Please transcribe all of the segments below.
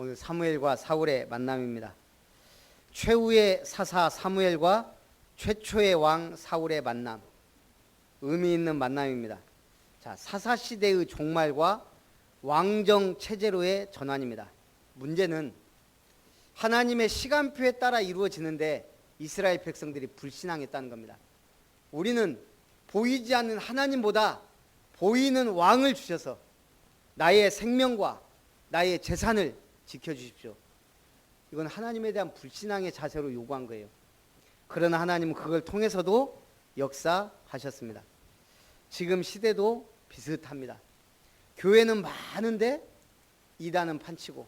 오늘 사무엘과 사울의 만남입니다. 최후의 사사 사무엘과 최초의 왕 사울의 만남. 의미 있는 만남입니다. 자, 사사 시대의 종말과 왕정 체제로의 전환입니다. 문제는 하나님의 시간표에 따라 이루어지는데 이스라엘 백성들이 불신앙했다는 겁니다. 우리는 보이지 않는 하나님보다 보이는 왕을 주셔서 나의 생명과 나의 재산을 지켜주십시오. 이건 하나님에 대한 불신앙의 자세로 요구한 거예요. 그러나 하나님은 그걸 통해서도 역사하셨습니다. 지금 시대도 비슷합니다. 교회는 많은데 이단은 판치고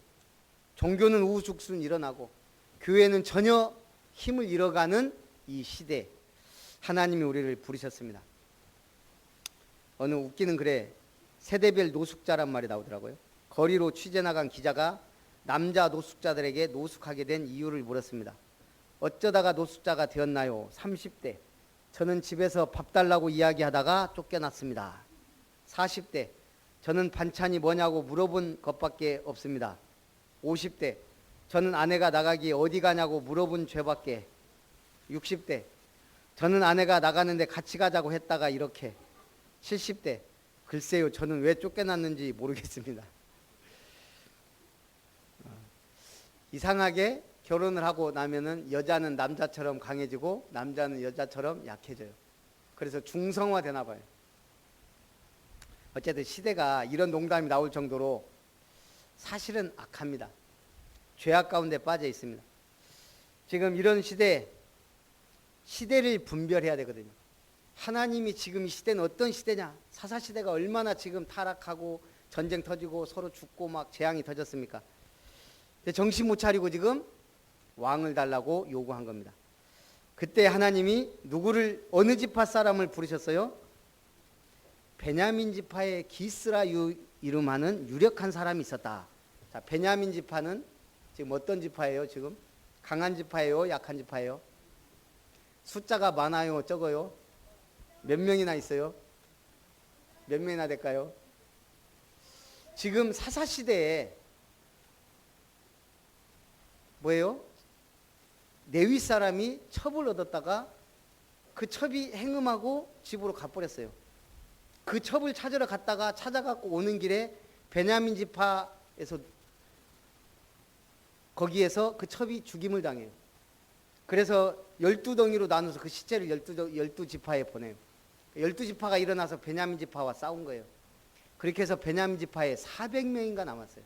종교는 우후죽순 일어나고 교회는 전혀 힘을 잃어가는 이 시대 하나님이 우리를 부르셨습니다. 어느 웃기는 글에 세대별 노숙자란 말이 나오더라고요. 거리로 취재 나간 기자가 남자 노숙자들에게 노숙하게 된 이유를 물었습니다. 어쩌다가 노숙자가 되었나요? 30대. 저는 집에서 밥 달라고 이야기하다가 쫓겨났습니다. 40대. 저는 반찬이 뭐냐고 물어본 것밖에 없습니다. 50대. 저는 아내가 나가기 어디 가냐고 물어본 죄밖에. 60대. 저는 아내가 나가는데 같이 가자고 했다가 이렇게. 70대. 글쎄요, 저는 왜 쫓겨났는지 모르겠습니다. 어, 이상하게 결혼을 하고 나면은 여자는 남자처럼 강해지고 남자는 여자처럼 약해져요. 그래서 중성화 되나 봐요. 어쨌든 시대가 이런 농담이 나올 정도로 사실은 악합니다. 죄악 가운데 빠져 있습니다. 지금 이런 시대 시대를 분별해야 되거든요. 하나님이 지금 이 시대는 어떤 시대냐? 사사 시대가 얼마나 지금 타락하고 전쟁 터지고 서로 죽고 막 재앙이 터졌습니까? 정신 못 차리고 지금 왕을 달라고 요구한 겁니다. 그때 하나님이 누구를 어느 지파 사람을 부르셨어요? 베냐민 지파의 기스라 유, 이름하는 유력한 사람이 있었다. 자, 베냐민 지파는 지금 어떤 지파예요? 지금 강한 지파예요? 약한 지파예요? 숫자가 많아요? 적어요? 몇 명이나 있어요? 몇 명이나 될까요? 지금 사사 시대에 뭐예요? 내위 사람이 첩을 얻었다가 그 첩이 행음하고 집으로 가버렸어요. 그 첩을 찾으러 갔다가 찾아갖고 오는 길에 베냐민 지파에서 거기에서 그 첩이 죽임을 당해요. 그래서 열두 덩이로 나눠서 그 시체를 열두, 열두 지파에 보내요. 열두 지파가 일어나서 베냐민 지파와 싸운 거예요. 그렇게 해서 베냐민 지파에 400명인가 남았어요.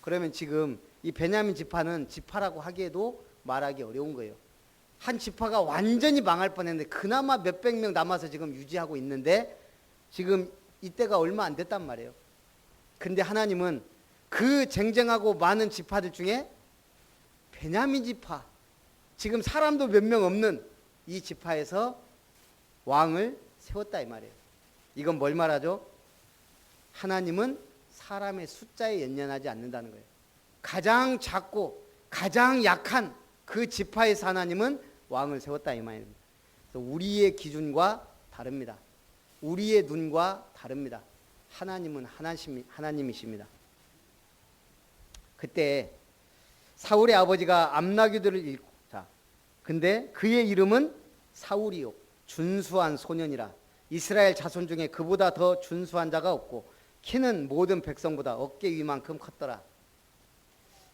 그러면 지금 이 베냐민 지파는 지파라고 하기에도 말하기 어려운 거예요. 한 지파가 완전히 망할 뻔했는데 그나마 몇백 명 남아서 지금 유지하고 있는데 지금 이때가 얼마 안 됐단 말이에요. 근데 하나님은 그 쟁쟁하고 많은 지파들 중에 베냐민 지파 지금 사람도 몇 명 없는 이 지파에서 왕을 세웠다 이 말이에요. 이건 뭘 말하죠? 하나님은 사람의 숫자에 연연하지 않는다는 거예요. 가장 작고 가장 약한 그 지파에서 하나님은 왕을 세웠다 이 말입니다. 그래서 우리의 기준과 다릅니다. 우리의 눈과 다릅니다. 하나님은 하나님, 하나님이십니다. 그때 사울의 아버지가 암나귀들을 잃고 자 근데 그의 이름은 사울이요 준수한 소년이라 이스라엘 자손 중에 그보다 더 준수한 자가 없고 키는 모든 백성보다 어깨 위만큼 컸더라.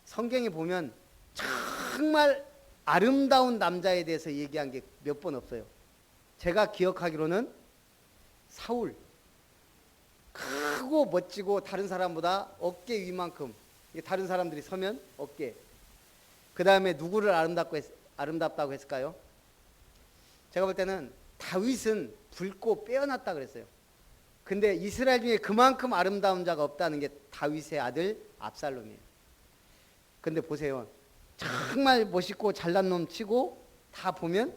성경에 보면 정말 아름다운 남자에 대해서 얘기한 게 몇 번 없어요. 제가 기억하기로는 사울 크고 멋지고 다른 사람보다 어깨 위만큼 다른 사람들이 서면 어깨. 그 다음에 누구를 아름답고 했, 아름답다고 했을까요? 제가 볼 때는 다윗은 붉고 빼어났다 그랬어요. 근데 이스라엘 중에 그만큼 아름다운 자가 없다는 게 다윗의 아들 압살롬이에요. 근데 보세요. 정말 멋있고 잘난 놈 치고 다 보면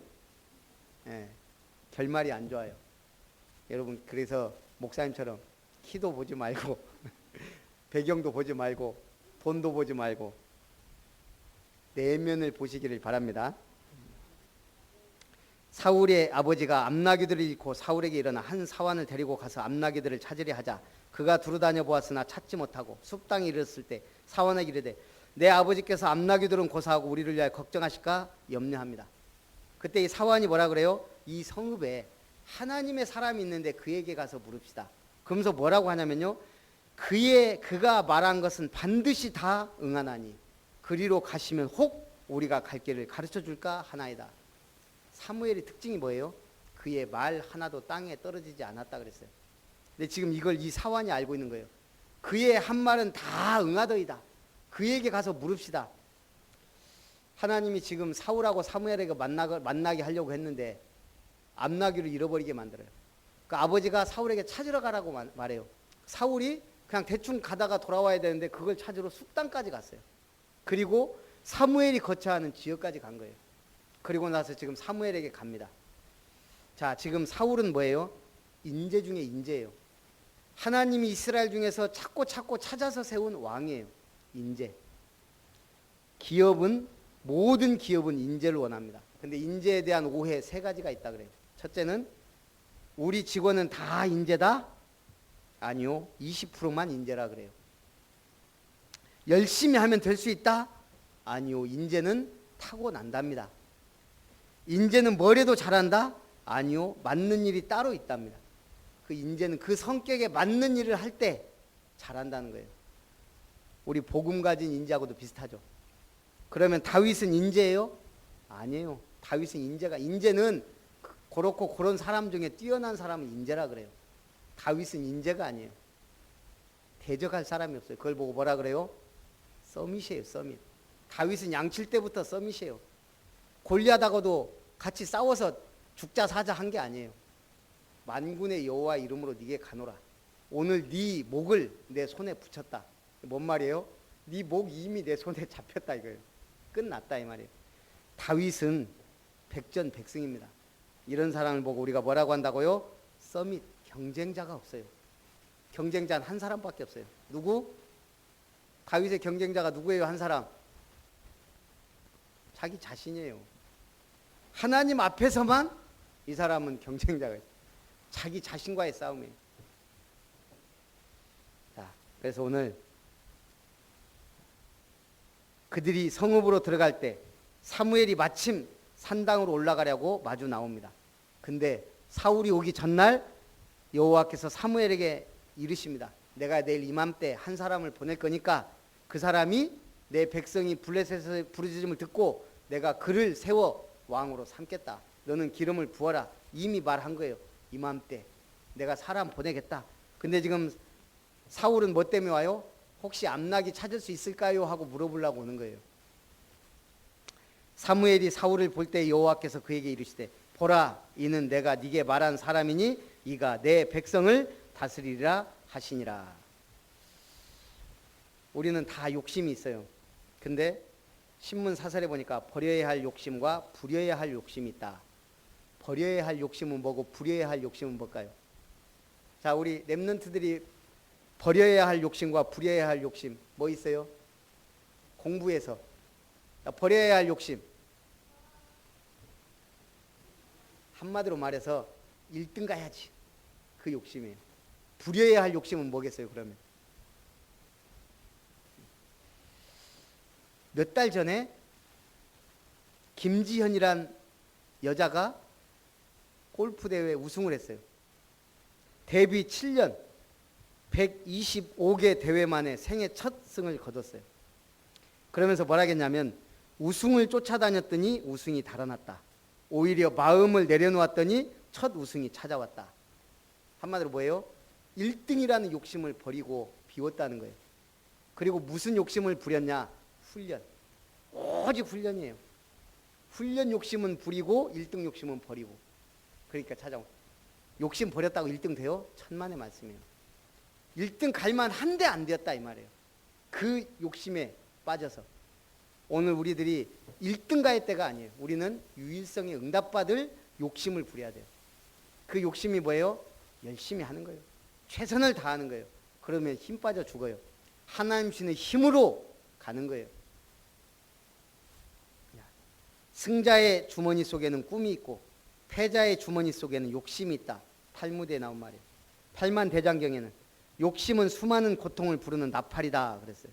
예, 결말이 안 좋아요. 여러분 그래서 목사님처럼 키도 보지 말고 배경도 보지 말고 돈도 보지 말고 내면을 보시기를 바랍니다. 사울의 아버지가 암나귀들을 잃고 사울에게 일어나 한 사환을 데리고 가서 암나귀들을 찾으려 하자 그가 두루다녀 보았으나 찾지 못하고 숲땅에 이르렀을 때 사환에게 이르되 내 아버지께서 암나귀들은 고사하고 우리를 위하여 걱정하실까 염려합니다. 그때 이 사환이 뭐라 그래요? 이 성읍에 하나님의 사람이 있는데 그에게 가서 물읍시다. 그러면서 뭐라고 하냐면요. 그의 그가 말한 것은 반드시 다 응하나니 그리로 가시면 혹 우리가 갈 길을 가르쳐 줄까 하나이다. 사무엘의 특징이 뭐예요? 그의 말 하나도 땅에 떨어지지 않았다 그랬어요. 근데 지금 이걸 이 사환이 알고 있는 거예요. 그의 한 말은 다 응하더이다. 그에게 가서 물읍시다. 하나님이 지금 사울하고 사무엘에게 만나게, 만나게 하려고 했는데 암나귀를 잃어버리게 만들어요. 그 아버지가 사울에게 찾으러 가라고 말- 말해요. 사울이 그냥 대충 가다가 돌아와야 되는데 그걸 찾으러 숙당까지 갔어요. 그리고 사무엘이 거처하는 지역까지 간 거예요. 그리고 나서 지금 사무엘에게 갑니다. 자, 지금 사울은 뭐예요? 인재 중에 인재예요. 하나님이 이스라엘 중에서 찾고 찾고 찾아서 세운 왕이에요. 인재. 기업은 모든 기업은 인재를 원합니다. 근데 인재에 대한 오해 세 가지가 있다 그래요. 첫째는 우리 직원은 다 인재다? 아니요. 20%만 인재라 그래요. 열심히 하면 될 수 있다? 아니요. 인재는 타고난답니다. 인재는 뭐래도 잘한다? 아니요. 맞는 일이 따로 있답니다. 그 인재는 그 성격에 맞는 일을 할 때 잘한다는 거예요. 우리 복음 가진 인재하고도 비슷하죠. 그러면 다윗은 인재예요? 아니에요. 다윗은 인재가 인재는 그- 그렇고 그런 사람 중에 뛰어난 사람은 인재라 그래요. 다윗은 인재가 아니에요. 대적할 사람이 없어요. 그걸 보고 뭐라 그래요? 서밋이에요. 서밋. 다윗은 양칠 때부터 서밋이에요. 골리앗하고도 같이 싸워서 죽자 사자 한 게 아니에요. 만군의 여호와 이름으로 네게 가노라. 오늘 네 목을 내 손에 붙였다. 뭔 말이에요? 네 목 이미 내 손에 잡혔다 이거예요. 끝났다 이 말이에요. 다윗은 백전백승입니다. 이런 사람을 보고 우리가 뭐라고 한다고요? 서밋 경쟁자가 없어요. 경쟁자는 한 사람밖에 없어요. 누구? 다윗의 경쟁자가 누구예요? 한 사람. 자기 자신이에요. 하나님 앞에서만 이 사람은 경쟁자가 있어요. 자기 자신과의 싸움이에요. 자, 그래서 오늘 그들이 성읍으로 들어갈 때 사무엘이 마침 산당으로 올라가려고 마주 나옵니다. 근데 사울이 오기 전날 여호와께서 사무엘에게 이르십니다. 내가 내일 이맘때 한 사람을 보낼 거니까 그 사람이 내 백성이 블레셋의 부르짖음을 듣고 내가 그를 세워 왕으로 삼겠다. 너는 기름을 부어라. 이미 말한 거예요. 이맘때 내가 사람 보내겠다. 근데 지금 사울은 뭐 때문에 와요? 혹시 암낙이 찾을 수 있을까요? 하고 물어보려고 오는 거예요. 사무엘이 사울을 볼 때 여호와께서 그에게 이르시되 보라 이는 내가 네게 말한 사람이니 이가 내 백성을 다스리리라 하시니라. 우리는 다 욕심이 있어요. 근데 신문 사설에 보니까 버려야 할 욕심과 부려야 할 욕심이 있다. 버려야 할 욕심은 뭐고 부려야 할 욕심은 뭘까요? 자, 우리 랩런트들이 버려야 할 욕심과 부려야 할 욕심 뭐 있어요? 공부에서 자, 버려야 할 욕심 한마디로 말해서 1등 가야지 그 욕심이에요. 부려야 할 욕심은 뭐겠어요? 그러면 몇 달 전에 김지현이란 여자가 골프 대회 우승을 했어요. 데뷔 7년 125개 대회 만에 생애 첫 승을 거뒀어요. 그러면서 뭐라 했냐면 우승을 쫓아다녔더니 우승이 달아났다. 오히려 마음을 내려놓았더니 첫 우승이 찾아왔다. 한마디로 뭐예요? 1등이라는 욕심을 버리고 비웠다는 거예요. 그리고 무슨 욕심을 부렸냐? 훈련. 오직 훈련이에요. 훈련 욕심은 부리고 1등 욕심은 버리고. 그러니까 찾아온. 욕심 버렸다고 1등 돼요? 천만의 말씀이에요. 1등 갈만 한데 안 되었다 이 말이에요. 그 욕심에 빠져서 오늘 우리들이 1등 가의 때가 아니에요. 우리는 유일성에 응답받을 욕심을 부려야 돼요. 그 욕심이 뭐예요? 열심히 하는 거예요. 최선을 다하는 거예요. 그러면 힘 빠져 죽어요. 하나님 주는 힘으로 가는 거예요. 승자의 주머니 속에는 꿈이 있고 패자의 주머니 속에는 욕심이 있다. 탈무드에 나온 말이에요. 팔만 대장경에는 욕심은 수많은 고통을 부르는 나팔이다 그랬어요.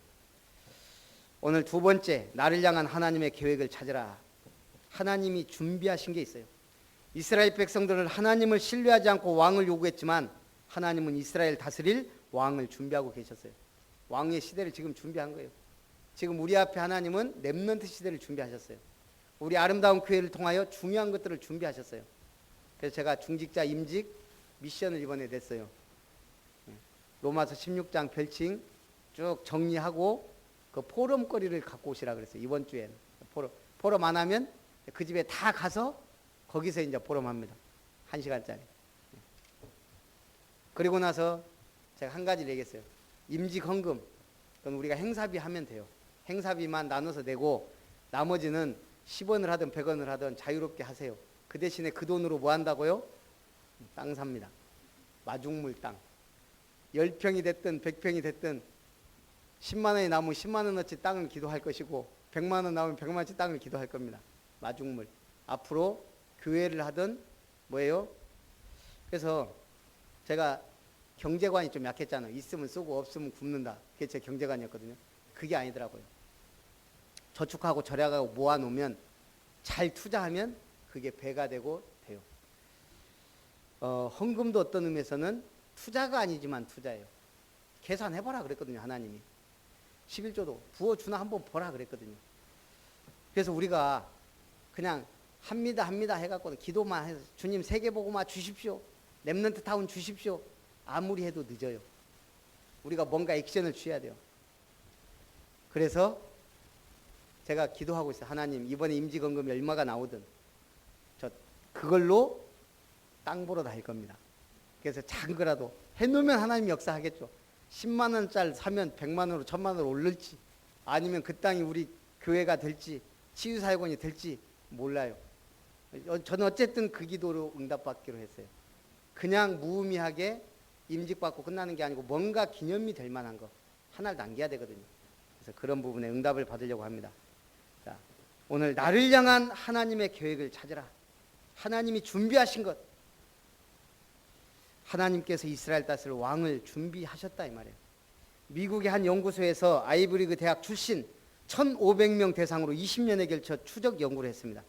오늘 두 번째 나를 향한 하나님의 계획을 찾으라. 하나님이 준비하신 게 있어요. 이스라엘 백성들은 하나님을 신뢰하지 않고 왕을 요구했지만 하나님은 이스라엘 다스릴 왕을 준비하고 계셨어요. 왕의 시대를 지금 준비한 거예요. 지금 우리 앞에 하나님은 렘넌트 시대를 준비하셨어요. 우리 아름다운 교회를 통하여 중요한 것들을 준비하셨어요. 그래서 제가 중직자 임직 미션을 이번에 냈어요. 예. 로마서 16장 별칭 쭉 정리하고 그 포럼거리를 갖고 오시라 그랬어요. 이번 주엔 포럼 포럼 안 하면 그 집에 다 가서 거기서 이제 포럼합니다. 한 시간짜리. 예. 그리고 나서 제가 한 가지 얘기했어요. 임직 헌금 그건 우리가 행사비 하면 돼요. 행사비만 나눠서 내고 나머지는 10원을 하든 100원을 하든 자유롭게 하세요. 그 대신에 그 돈으로 뭐 한다고요? 땅 삽니다. 마중물 땅. 10평이 됐든 100평이 됐든 10만 원이 남으면 10만 원어치 땅을 기도할 것이고 100만 원 나오면 100만 원어치 땅을 기도할 겁니다. 마중물. 앞으로 교회를 하든 뭐예요? 그래서 제가 경제관이 좀 약했잖아요. 있으면 쓰고 없으면 굶는다. 그게 제 경제관이었거든요. 그게 아니더라고요. 저축하고 절약하고 모아놓으면 잘 투자하면 그게 배가 되고 돼요. 어, 헌금도 어떤 의미에서는 투자가 아니지만 투자예요. 계산해보라 그랬거든요. 하나님이. 11조도 부어주나 한번 보라 그랬거든요. 그래서 우리가 그냥 합니다 합니다 해갖고는 기도만 해서 주님 세계보고만 주십시오. 랩런트 타운 주십시오. 아무리 해도 늦어요. 우리가 뭔가 액션을 취해야 돼요. 그래서 제가 기도하고 있어요. 하나님 이번에 임직원금이 얼마가 나오든 저 그걸로 땅 보러 다닐 겁니다. 그래서 작은 거라도 해놓으면 하나님 역사하겠죠. 10만 원짜리 사면 100만 원으로 1000만 원으로 오를지 아니면 그 땅이 우리 교회가 될지 치유사역원이 될지 몰라요. 어, 저는 어쨌든 그 기도로 응답받기로 했어요. 그냥 무의미하게 임직받고 끝나는 게 아니고 뭔가 기념이 될 만한 거 하나를 남겨야 되거든요. 그래서 그런 부분에 응답을 받으려고 합니다. 자, 오늘 나를 향한 하나님의 계획을 찾으라. 하나님이 준비하신 것. 하나님께서 이스라엘 다스릴 왕을 준비하셨다 이 말이에요. 미국의 한 연구소에서 아이브리그 대학 출신 1,500명 대상으로 20년에 걸쳐 추적 연구를 했습니다.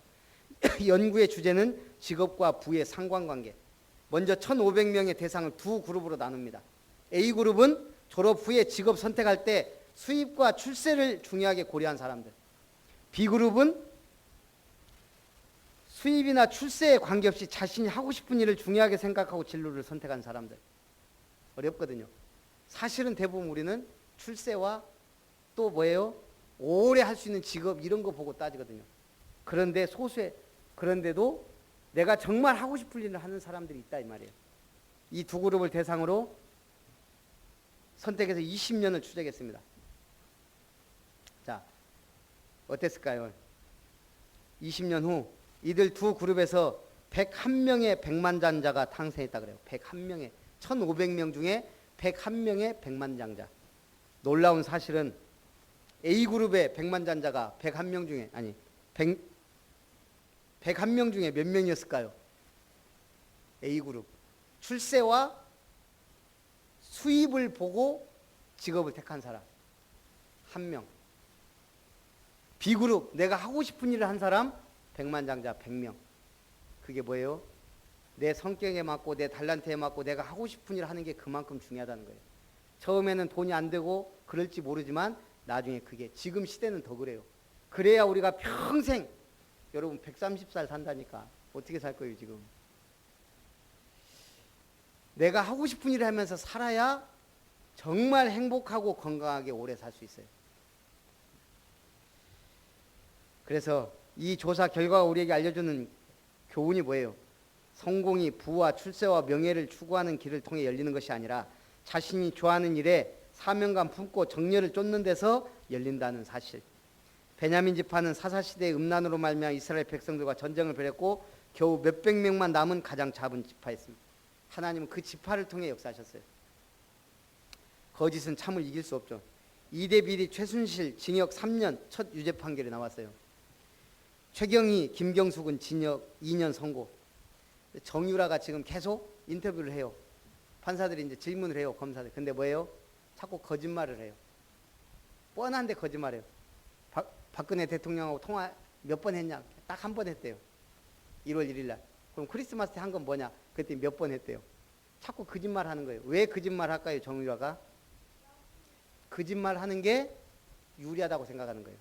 연구의 주제는 직업과 부의 상관관계. 먼저 1,500명의 대상을 두 그룹으로 나눕니다. A 그룹은 졸업 후에 직업 선택할 때 수입과 출세를 중요하게 고려한 사람들. B 그룹은 수입이나 출세에 관계없이 자신이 하고 싶은 일을 중요하게 생각하고 진로를 선택한 사람들. 어렵거든요. 사실은 대부분 우리는 출세와 또 뭐예요? 오래 할 수 있는 직업 이런 거 보고 따지거든요. 그런데 소수의 그런데도 내가 정말 하고 싶은 일을 하는 사람들이 있다 이 말이에요. 이 두 그룹을 대상으로 선택해서 20년을 추적했습니다. 자, 어땠을까요? 20년 후 이들 두 그룹에서 101명의 백만장자가 탄생했다 그래요. 101명의 1,500명 중에 101명의 백만장자. 놀라운 사실은 A 그룹의 백만장자가 101명 중에 아니 100, 101명 중에 몇 명이었을까요? A 그룹. 출세와 수입을 보고 직업을 택한 사람 한 명. B 그룹 내가 하고 싶은 일을 한 사람 백만장자 100명. 그게 뭐예요? 내 성격에 맞고 내 달란트에 맞고 내가 하고 싶은 일을 하는 게 그만큼 중요하다는 거예요. 처음에는 돈이 안 되고 그럴지 모르지만 나중에 그게 지금 시대는 더 그래요. 그래야 우리가 평생 여러분 130살 산다니까 어떻게 살 거예요 지금? 내가 하고 싶은 일을 하면서 살아야 정말 행복하고 건강하게 오래 살 수 있어요. 그래서 이 조사 결과가 우리에게 알려주는 교훈이 뭐예요? 성공이 부와 출세와 명예를 추구하는 길을 통해 열리는 것이 아니라 자신이 좋아하는 일에 사명감 품고 정열을 쫓는 데서 열린다는 사실. 베냐민 지파는 사사 시대의 음란으로 말미암아 이스라엘 백성들과 전쟁을 벌였고 겨우 몇백 명만 남은 가장 작은 지파였습니다. 하나님은 그 지파를 통해 역사하셨어요. 거짓은 참을 이길 수 없죠. 이대 비리 최순실 징역 3년 첫 유죄 판결이 나왔어요. 최경희, 김경숙은 징역 2년 선고. 정유라가 지금 계속 인터뷰를 해요. 판사들이 이제 질문을 해요, 검사들. 근데 뭐예요? 자꾸 거짓말을 해요. 뻔한데 거짓말해요. 박근혜 대통령하고 통화 몇 번 했냐? 딱 한 번 했대요. 1월 1일 날. 그럼 크리스마스 때 한 건 뭐냐? 그때 몇 번 했대요. 자꾸 거짓말 하는 거예요. 왜 거짓말 할까요, 정유라가? 거짓말 하는 게 유리하다고 생각하는 거예요.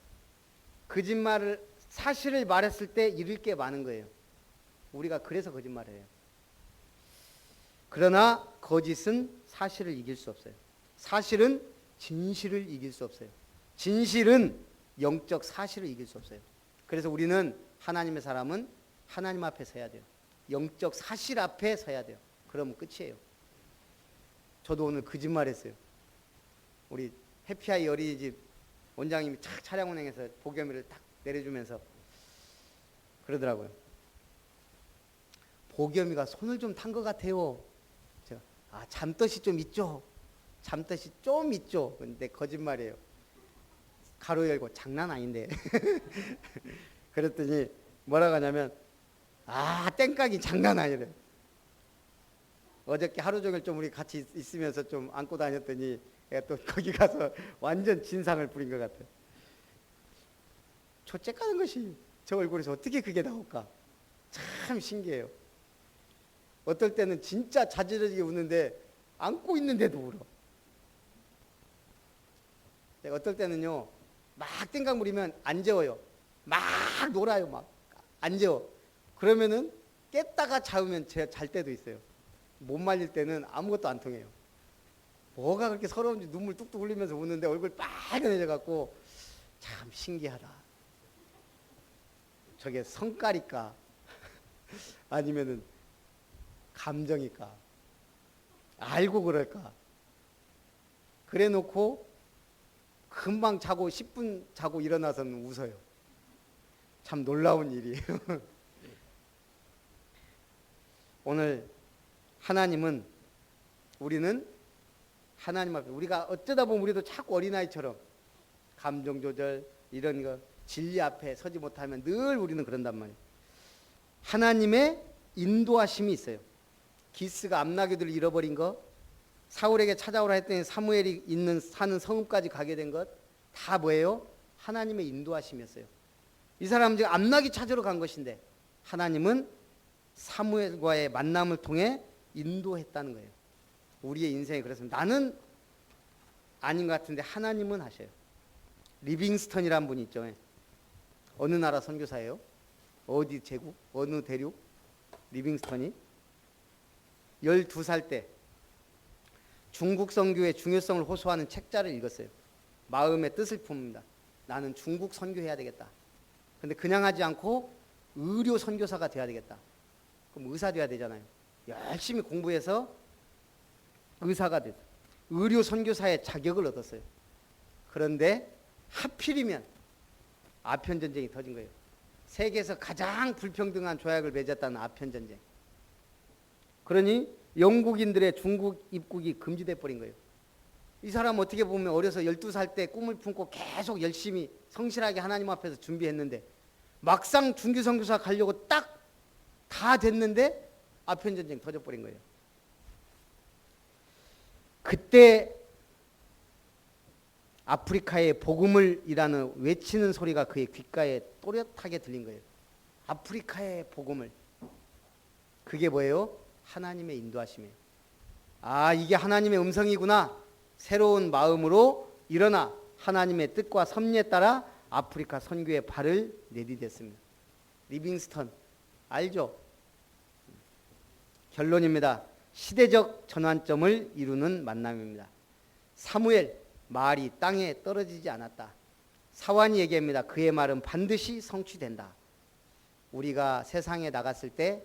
거짓말을 사실을 말했을 때 잃을 게 많은 거예요. 우리가 그래서 거짓말을 해요. 그러나 거짓은 사실을 이길 수 없어요. 사실은 진실을 이길 수 없어요. 진실은 영적 사실을 이길 수 없어요. 그래서 우리는 하나님의 사람은 하나님 앞에 서야 돼요. 영적 사실 앞에 서야 돼요. 그러면 끝이에요. 저도 오늘 거짓말 했어요. 우리 해피아이 어린이집 원장님이 착 차량 운행해서 보겸이를 딱 내려주면서 그러더라고요. 보겸이가 손을 좀 탄 것 같아요. 제가 아 잠덧이 좀 있죠. 잠덧이 좀 있죠. 근데 거짓말이에요. 가로 열고 장난 아닌데. 그랬더니 뭐라고 하냐면 아 땡깡이 장난 아니래. 어저께 하루 종일 좀 우리 같이 있- 있으면서 좀 안고 다녔더니 또 거기 가서 완전 진상을 부린 것 같아. 초째 까는 것이 저 얼굴에서 어떻게 그게 나올까? 참 신기해요. 어떨 때는 진짜 자지러지게 웃는데 안고 있는데도 울어. 내가 어떨 때는요 막 땡강 부리면 안 재워요. 막 놀아요 막 안 재워. 그러면은 깼다가 제가 잘 때도 있어요. 못 말릴 때는 아무것도 안 통해요. 뭐가 그렇게 서러운지 눈물 뚝뚝 흘리면서 우는데 얼굴 빨개져 갖고 참 신기하다. 저게 성깔일까? 아니면은 감정일까? 알고 그럴까? 그래 놓고 금방 자고 10분 자고 일어나서는 웃어요. 참 놀라운 일이에요. 오늘 하나님은 우리는 하나님 앞에 우리가 어쩌다 보면 우리도 자꾸 어린아이처럼 감정 조절 이런 거 진리 앞에 서지 못하면 늘 우리는 그런단 말이에요. 하나님의 인도하심이 있어요. 기스가 암나귀들을 잃어버린 것, 사울에게 찾아오라 했더니 사무엘이 있는 사는 성읍까지 가게 된 것 다 뭐예요? 하나님의 인도하심이었어요. 이 사람은 지금 암나귀 찾으러 간 것인데 하나님은 사무엘과의 만남을 통해 인도했다는 거예요. 우리의 인생이 그렇습니다. 나는 아닌 것 같은데 하나님은 하셔요. 리빙스턴이라는 분이 있죠. 어느 나라 선교사예요? 어디 제국? 어느 대륙? 리빙스턴이 12살 때 중국 선교의 중요성을 호소하는 책자를 읽었어요. 마음의 뜻을 품습니다. 나는 중국 선교해야 되겠다. 근데 그냥 하지 않고 의료 선교사가 돼야 되겠다. 그럼 의사 돼야 되잖아요. 열심히 공부해서 의사가 됐어. 의료 선교사의 자격을 얻었어요. 그런데 하필이면 아편 전쟁이 터진 거예요. 세계에서 가장 불평등한 조약을 맺었다는 아편 전쟁. 그러니 영국인들의 중국 입국이 금지돼 버린 거예요. 이 사람 어떻게 보면 어려서 12살 때 꿈을 품고 계속 열심히 성실하게 하나님 앞에서 준비했는데 막상 중교 선교사 가려고 딱 다 됐는데 아편 전쟁 터져 버린 거예요. 그때 아프리카의 복음을 이라는 외치는 소리가 그의 귓가에 또렷하게 들린 거예요. 아프리카의 복음을. 그게 뭐예요? 하나님의 인도하심이에요. 아, 이게 하나님의 음성이구나. 새로운 마음으로 일어나 하나님의 뜻과 섭리에 따라 아프리카 선교의 발을 내디뎠습니다. 리빙스턴 알죠? 결론입니다. 시대적 전환점을 이루는 만남입니다. 사무엘 말이 땅에 떨어지지 않았다. 사완이 얘기합니다. 그의 말은 반드시 성취된다. 우리가 세상에 나갔을 때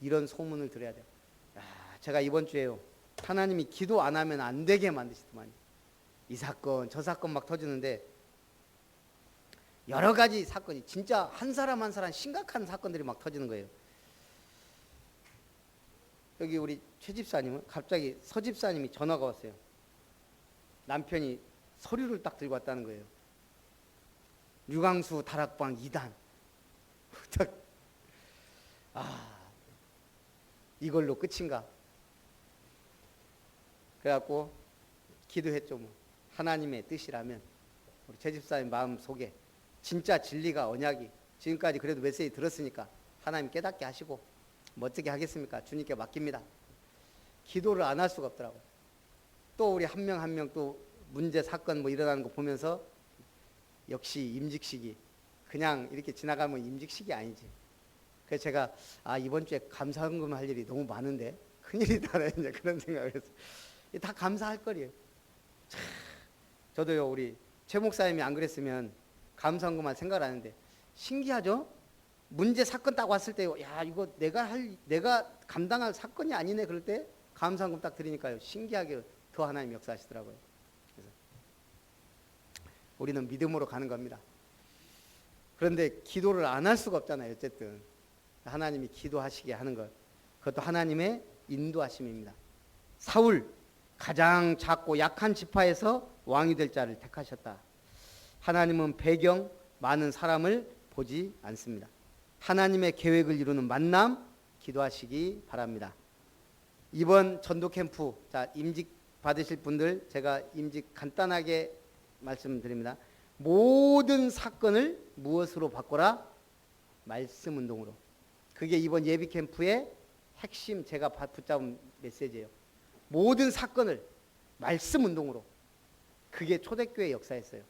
이런 소문을 들어야 돼요. 야, 제가 이번 주에요. 하나님이 기도 안 하면 안 되게 만드시더만. 이 사건, 저 사건 막 터지는데 여러 가지 사건이 진짜 한 사람 한 사람 심각한 사건들이 막 터지는 거예요. 여기 우리 최 집사님은 갑자기 서 집사님이 전화가 왔어요. 남편이 서류를 딱 들고 왔다는 거예요. 유광수 다락방 2단. 딱, 아, 이걸로 끝인가? 그래갖고 기도했죠. 뭐. 하나님의 뜻이라면 우리 최 집사님 마음 속에 진짜 진리가 언약이 지금까지 그래도 메시지 들었으니까 하나님 깨닫게 하시고 뭐 어떻게 하겠습니까? 주님께 맡깁니다. 기도를 안 할 수가 없더라고요. 또 우리 한 명 한 명 또 문제 사건 뭐 일어나는 거 보면서 역시 임직식이 그냥 이렇게 지나가면 임직식이 아니지. 그래서 제가 아 이번 주에 감사헌금 할 일이 너무 많은데 큰일이다 이제 그런 생각을. 이게 다 감사할 거리에요. 참, 저도요 우리 최 목사님이 안 그랬으면 감사헌금할 생각을 안 하는데 신기하죠? 문제 사건 딱 왔을 때 야 이거 내가 할 내가 감당할 사건이 아니네 그럴 때 감사헌금 딱 드리니까요 신기하게 더 하나님 역사하시더라고요. 그래서 우리는 믿음으로 가는 겁니다. 그런데 기도를 안 할 수가 없잖아요. 어쨌든 하나님이 기도하시게 하는 것 그것도 하나님의 인도하심입니다. 사울 가장 작고 약한 지파에서 왕이 될 자를 택하셨다. 하나님은 배경 많은 사람을 보지 않습니다. 하나님의 계획을 이루는 만남 기도하시기 바랍니다. 이번 전도 캠프 자 임직 받으실 분들 제가 임직 간단하게 말씀드립니다. 모든 사건을 무엇으로 바꿔라? 말씀 운동으로. 그게 이번 예비 캠프의 핵심 제가 바- 붙잡은 메시지예요. 모든 사건을 말씀 운동으로. 그게 초대교회 역사였어요.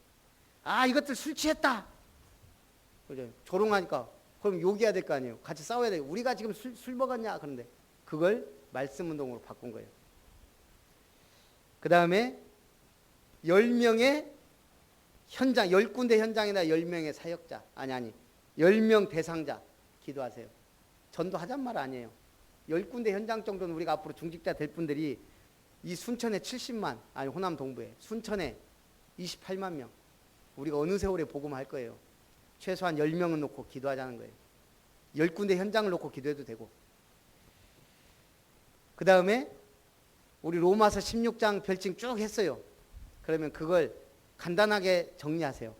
아 이것들 술 취했다. 그죠? 조롱하니까 그럼 욕해야 될 거 아니에요. 같이 싸워야 돼요. 우리가 지금 술, 술 먹었냐 그런데 그걸 말씀 운동으로 바꾼 거예요. 그 다음에 10명의 현장, 10군데 현장이나 10명의 사역자, 아니, 아니, 10명 대상자 기도하세요. 전도하잔 말 아니에요. 10군데 현장 정도는 우리가 앞으로 중직자 될 분들이 이 순천에 70만, 아니, 호남 동부에, 순천에 28만 명. 우리가 어느 세월에 복음할 거예요. 최소한 10명은 놓고 기도하자는 거예요. 10군데 현장을 놓고 기도해도 되고. 그 다음에 우리 로마서 16장 별칭 쭉 했어요. 그러면 그걸 간단하게 정리하세요.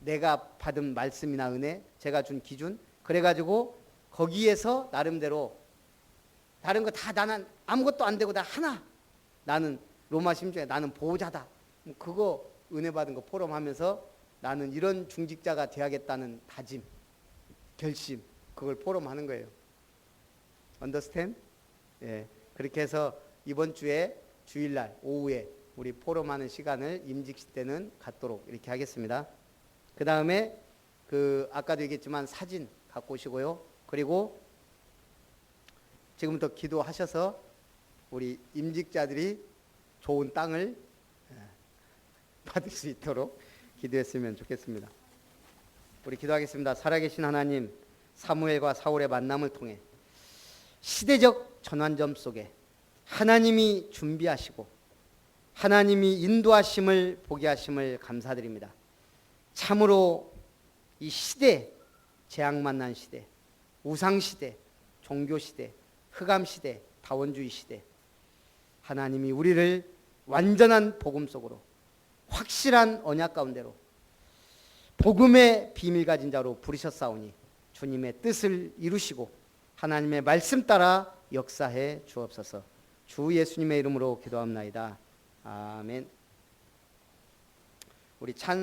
내가 받은 말씀이나 은혜, 제가 준 기준, 그래가지고 거기에서 나름대로 다른 거 다 나는 아무것도 안 되고 나 하나 나는 로마 심중에 나는 보호자다. 뭐 그거 은혜 받은 거 포럼하면서 나는 이런 중직자가 돼야겠다는 다짐, 결심 그걸 포럼하는 거예요. 언더스탠? 예. 그렇게 해서 이번 주에 주일날 오후에 우리 포럼하는 시간을 임직식 때는 갖도록 이렇게 하겠습니다. 그 다음에 그 아까도 얘기했지만 사진 갖고 오시고요. 그리고 지금부터 기도하셔서 우리 임직자들이 좋은 땅을 예, 받을 수 있도록 기도했으면 좋겠습니다. 우리 기도하겠습니다. 살아계신 하나님, 사무엘과 사울의 만남을 통해 시대적 전환점 속에 하나님이 준비하시고 하나님이 인도하심을 보게 하심을 감사드립니다. 참으로 이 시대 재앙 만난 시대, 우상 시대, 종교 시대, 흑암 시대, 다원주의 시대 하나님이 우리를 완전한 복음 속으로 확실한 언약 가운데로 복음의 비밀 가진 자로 부르셨사오니 주님의 뜻을 이루시고 하나님의 말씀 따라 역사해 주옵소서. 주 예수님의 이름으로 기도합나이다. 아멘. 우리 찬